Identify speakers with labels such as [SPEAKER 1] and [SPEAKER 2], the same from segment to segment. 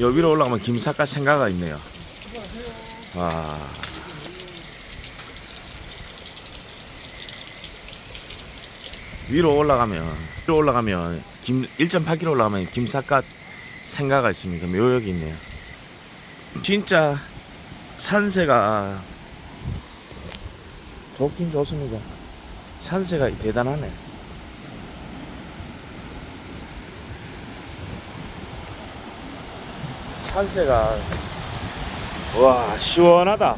[SPEAKER 1] 여 위로 올라가면 김삿갓 생가가 있네요. 와. 위로 올라가면 위로 올라가면 김 1.8km 올라가면 김삿갓 생가가 있습니다. 묘역이 있네요. 진짜 산세가 좋긴 좋습니다. 산세가 대단하네. 산세가 와 시원하다.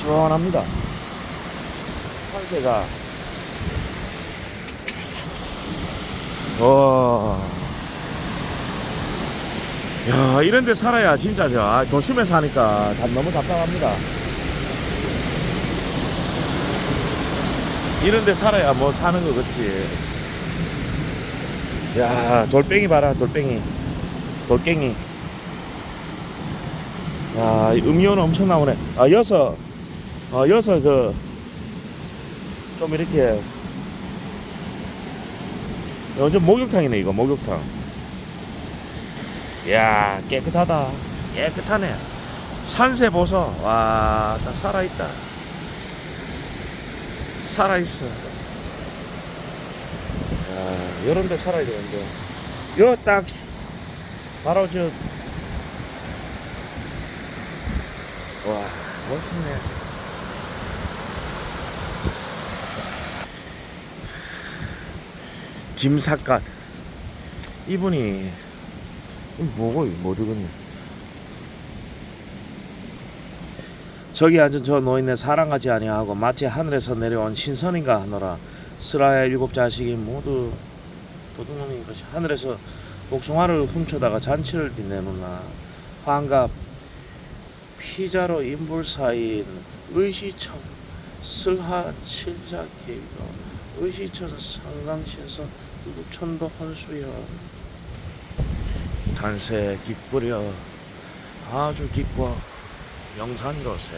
[SPEAKER 1] 시원합니다. 산세가 와. 야, 이런 데 살아야 진짜 저 아, 도심에 사니까 다 너무 답답합니다. 이런 데 살아야 뭐 사는 거 같지. 야, 돌멩이 봐라, 돌멩이. 돌갱이. 야, 이 음료는 엄청 나오네. 아, 여섯, 어, 여섯 그, 좀 이렇게, 완전 목욕탕이네, 이거, 목욕탕. 야 깨끗하다. 깨끗하네. 산세 보소. 와, 다 살아있다. 살아있어. 야, 요런 데 살아야 되는데. 요 딱, 바로 저, 와, 멋있네. 김삿갓. 이분이 뭐고 뭐 되겠네. 저기 앉은 저 노인네 사랑하지 아니하고 마치 하늘에서 내려온 신선인가 하노라 스라의 일곱 자식이 모두 도둑놈인 것이 하늘에서 복숭아를 훔쳐다가 잔치를 빛내노나 환갑 피자로 인불 사이인 의시청 슬하 칠자 계기도 의시천 상강신서 누천도 혼수여. 단세 기쁘려 아주 기뻐 영산도세